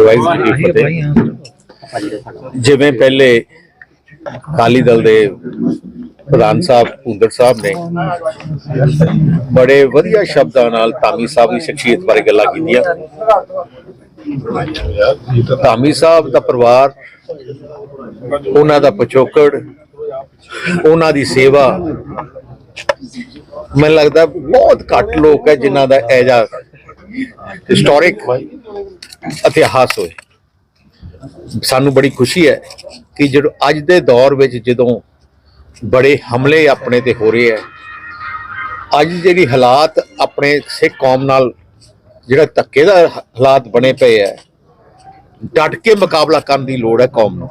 ਵਾਹਿਗੁਰੂ ਜੀ ਕੀ ਫਤਿਹ ਜਿਵੇਂ ਪਹਿਲੇ ਅਕਾਲੀ ਦਲ ਦੇ ਪ੍ਰਧਾਨ ਸਾਹਿਬ ਭੁੰਦਰ ਸਾਹਿਬ ਨੇ ਬੜੇ ਵਧੀਆ ਸ਼ਬਦਾਂ ਨਾਲ ਧਾਮੀ ਸਾਹਿਬ ਦੀ ਸ਼ਖਸੀਅਤ ਬਾਰੇ ਗੱਲਾਂ ਕੀਤੀਆਂ। ਧਾਮੀ ਸਾਹਿਬ ਦਾ ਪਰਿਵਾਰ ਉਹਨਾਂ ਦਾ ਪਿਛੋਕੜ ਉਹਨਾਂ ਦੀ ਸੇਵਾ ਮੈਨੂੰ ਲੱਗਦਾ ਬਹੁਤ ਘੱਟ ਲੋਕ ਹੈ ਜਿਨ੍ਹਾਂ ਦਾ ਐਜਾ ਹਿਸਟੋਰਿਕ ਇਤਿਹਾਸ ਹੋਏ। ਸਾਨੂੰ ਬੜੀ ਖੁਸ਼ੀ ਹੈ ਕਿ ਜਦੋਂ ਅੱਜ ਦੇ ਦੌਰ ਵਿੱਚ ਜਦੋਂ ਬੜੇ ਹਮਲੇ ਆਪਣੇ ਤੇ ਹੋ ਰਹੇ ਹੈ, ਅੱਜ ਜਿਹੜੀ ਹਾਲਾਤ ਆਪਣੇ ਸਿੱਖ ਕੌਮ ਨਾਲ ਜਿਹੜਾ ਧੱਕੇ ਦਾ ਹਾਲਾਤ ਬਣੇ ਪਏ ਹੈ, ਡਟ ਕੇ ਮੁਕਾਬਲਾ ਕਰਨ ਦੀ ਲੋੜ ਹੈ ਕੌਮ ਨੂੰ।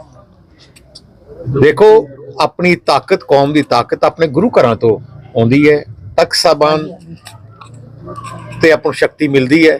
ਦੇਖੋ, ਆਪਣੀ ਤਾਕਤ ਕੌਮ ਦੀ ਤਾਕਤ ਆਪਣੇ ਗੁਰੂ ਘਰਾਂ ਤੋਂ ਆਉਂਦੀ ਹੈ, ਤਖਤ ਸਾਹਿਬਾਨ ਤੇ ਆਪਾਂ ਨੂੰ ਸ਼ਕਤੀ ਮਿਲਦੀ ਹੈ।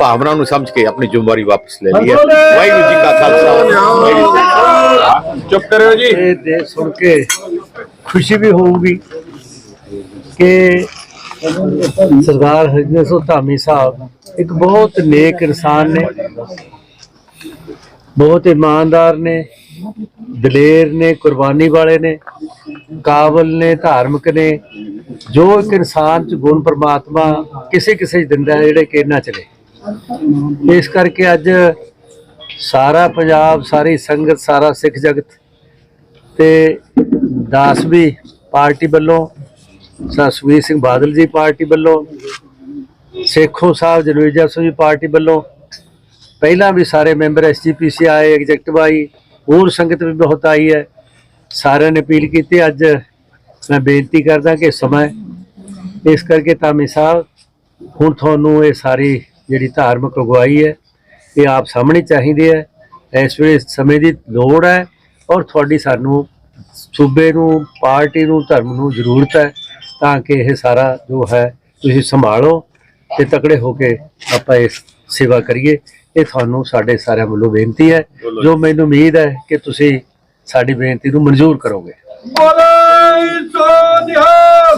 ਭਾਵਨਾ ਨੂੰ ਸਮਝ ਕੇ ਆਪਣੀ ਜ਼ਿੰਮੇਵਾਰੀ ਵਾਪਸ ਲੈ ਲਈ ਹੈ। ਵਾਹਿਗੁਰੂ ਜੀ ਕਾ ਖਾਲਸਾ ਵਾਹਿਗੁਰੂ ਜੀ। ਚੁੱਪ ਕਰਿਓ ਜੀ। ਇਹ ਦੇ ਸੁਣ ਕੇ ਖੁਸ਼ੀ ਵੀ ਹੋਊਗੀ ਕਿ ਸਰਦਾਰ ਹਰਜਿੰਦਰ ਸਿੰਘ ਧਾਮੀ ਸਾਹਿਬ ਇੱਕ ਬਹੁਤ ਨੇਕ ਇਨਸਾਨ ਨੇ ਬਹੁਤ ਇਮਾਨਦਾਰ ਨੇ ਦਲੇਰ ਨੇ ਕੁਰਬਾਨੀ ਵਾਲੇ ਨੇ ਕਾਬਲ ਨੇ ਧਾਰਮਿਕ ਨੇ ਜੋ ਇੱਕ ਇਨਸਾਨ ਚ ਗੁਣ ਪ੍ਰਮਾਤਮਾ ਕਿਸੇ ਕਿਸੇ ਚ ਦਿੰਦਾ ਜਿਹੜੇ ਕਿ ਨੇ। ਇਸ ਕਰਕੇ ਅੱਜ ਸਾਰਾ ਪੰਜਾਬ, ਸਾਰੀ ਸੰਗਤ, ਸਾਰਾ ਸਿੱਖ ਜਗਤ ਤੇ ਦਾਸਵੀ ਪਾਰਟੀ ਵੱਲੋਂ ਸਰ ਸੁਖਬੀਰ ਸਿੰਘ ਬਾਦਲ ਜੀ ਪਾਰਟੀ ਵੱਲੋਂ, ਸੇਖੋਂ ਸਾਹਿਬ ਜਨੇਜਾ ਸਿੰਘ ਜੀ ਪਾਰਟੀ ਵੱਲੋਂ, ਪਹਿਲਾਂ ਵੀ ਸਾਰੇ ਮੈਂਬਰ ਐਸਜੀਪੀਸੀ ਆਏ ਐਗਜ਼ੈਕਟਿਵ ਆਈ, ਹੋਰ ਸੰਗਤ ਵੀ ਬਹੁਤ ਆਈ ਹੈ। ਸਾਰਿਆਂ ਨੇ ਅਪੀਲ ਕੀਤੀ, ਅੱਜ ਮੈਂ ਬੇਨਤੀ ਕਰਦਾ ਕਿ ਸਮਾਂ ਇਸ ਕਰਕੇ ਤਾਮੀ ਸਾਹਿਬ ਹੁਣ ਤੁਹਾਨੂੰ ਇਹ ਸਾਰੀ ਜਿਹੜੀ ਧਾਰਮਿਕ ਅਗਵਾਈ ਹੈ ਇਹ ਆਪ ਸਾਹਮਣੇ ਚਾਹੀਦੀ ਹੈ। ਇਸ ਵੇਲੇ ਸਮੇਂ ਦੀ ਲੋੜ ਹੈ ਔਰ ਤੁਹਾਡੀ ਸਾਨੂੰ ਸੂਬੇ ਨੂੰ ਪਾਰਟੀ ਨੂੰ ਧਰਮ ਨੂੰ ਜ਼ਰੂਰਤ ਹੈ ਤਾਂ ਕਿ ਇਹ ਸਾਰਾ ਜੋ ਹੈ ਤੁਸੀਂ ਸੰਭਾਲੋ ਤੇ ਤਕੜੇ ਹੋ ਕੇ ਆਪਾਂ ਇਸ ਸੇਵਾ ਕਰੀਏ। ਇਹ ਤੁਹਾਨੂੰ ਸਾਡੇ ਸਾਰਿਆਂ ਵੱਲੋਂ ਬੇਨਤੀ ਹੈ। ਜੋ। ਮੈਨੂੰ ਉਮੀਦ ਹੈ ਕਿ ਤੁਸੀਂ ਸਾਡੀ ਬੇਨਤੀ ਨੂੰ ਮਨਜ਼ੂਰ ਕਰੋਗੇ। ਬੋਲੇ ਸੋਨਿਹਾ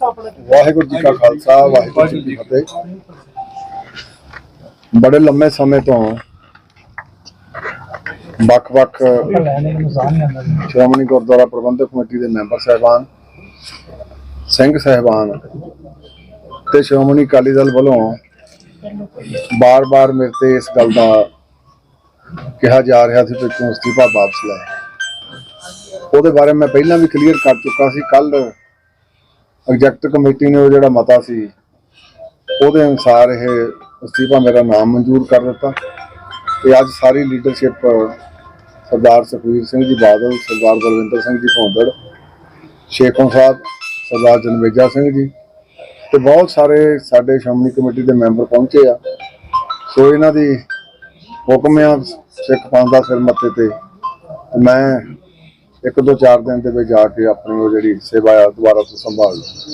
ਵਾਹਿਗੁਰੂ ਜੀ ਕਾ ਖਾਲਸਾ, ਵਾਹਿਗੁਰੂ ਜੀ ਕੀ ਫਤਿਹ। ਬੜੇ ਲੰਮੇ ਸਮੇਂ ਤੋਂ ਵੱਖ-ਵੱਖ ਸ਼੍ਰੋਮਣੀ ਗੁਰਦੁਆਰਾ ਪ੍ਰਬੰਧਕ ਕਮੇਟੀ ਦੇ ਮੈਂਬਰ ਸਾਹਿਬਾਨ, ਸਿੰਘ ਸਾਹਿਬਾਨ ਤੇ ਸ਼੍ਰੋਮਣੀ ਅਕਾਲੀ ਦਲ ਵੱਲੋਂ ਬਾਰ-ਬਾਰ ਮੇਰੇ ਤੇ ਇਸ ਗੱਲ ਦਾ ਕਿਹਾ ਜਾ ਰਿਹਾ ਸੀ ਕਿ ਤੂੰ ਅਸਤੀਫਾ ਵਾਪਸ ਲੈ। ਉਹਦੇ ਬਾਰੇ ਮੈਂ ਪਹਿਲਾਂ ਵੀ ਕਲੀਅਰ ਕਰ ਚੁੱਕਾ ਸੀ। ਕੱਲ ਐਗਜ਼ੈਕਟਿਵ ਕਮੇਟੀ ਨੇ ਉਹ ਜਿਹੜਾ ਮਤਾ ਸੀ, ਉਹਦੇ ਅਨੁਸਾਰ ਇਹ ਅਸਤੀਫਾ ਮੇਰਾ ਨਾਮ ਮਨਜ਼ੂਰ ਕਰ ਦਿੱਤਾ। ਤੇ ਅੱਜ ਸਾਰੀ ਲੀਡਰਸ਼ਿਪ ਸਰਦਾਰ ਸੁਖਵੀਰ ਸਿੰਘ ਜੀ ਬਾਦਲ, ਸਰਦਾਰ ਬਲਵਿੰਦਰ ਸਿੰਘ ਜੀ ਭੌਂਦੜ, ਸ਼ੇਖੋਂ ਸਾਹਿਬ, ਸਰਦਾਰ ਜਨਵੇਜਾ ਸਿੰਘ ਜੀ ਤੇ ਬਹੁਤ ਸਾਰੇ ਸਾਡੇ ਸ਼੍ਰੋਮਣੀ ਕਮੇਟੀ ਦੇ ਮੈਂਬਰ ਪਹੁੰਚੇ ਆ। ਸੋ ਇਹਨਾਂ ਦੀ ਹੁਕਮ ਆ ਸਿੱਖ ਪੰਥ ਦਾ ਸਿਰ ਮੱਥੇ ਤੇ। ਮੈਂ ਇੱਕ ਦੋ ਚਾਰ ਦਿਨ ਦੇ ਵਿੱਚ ਜਾ ਕੇ ਆਪਣੀ ਉਹ ਜਿਹੜੀ ਸੇਵਾ ਆ, ਦੁਬਾਰਾ ਤੋਂ ਸੰਭਾਲ ਲਵਾਂ।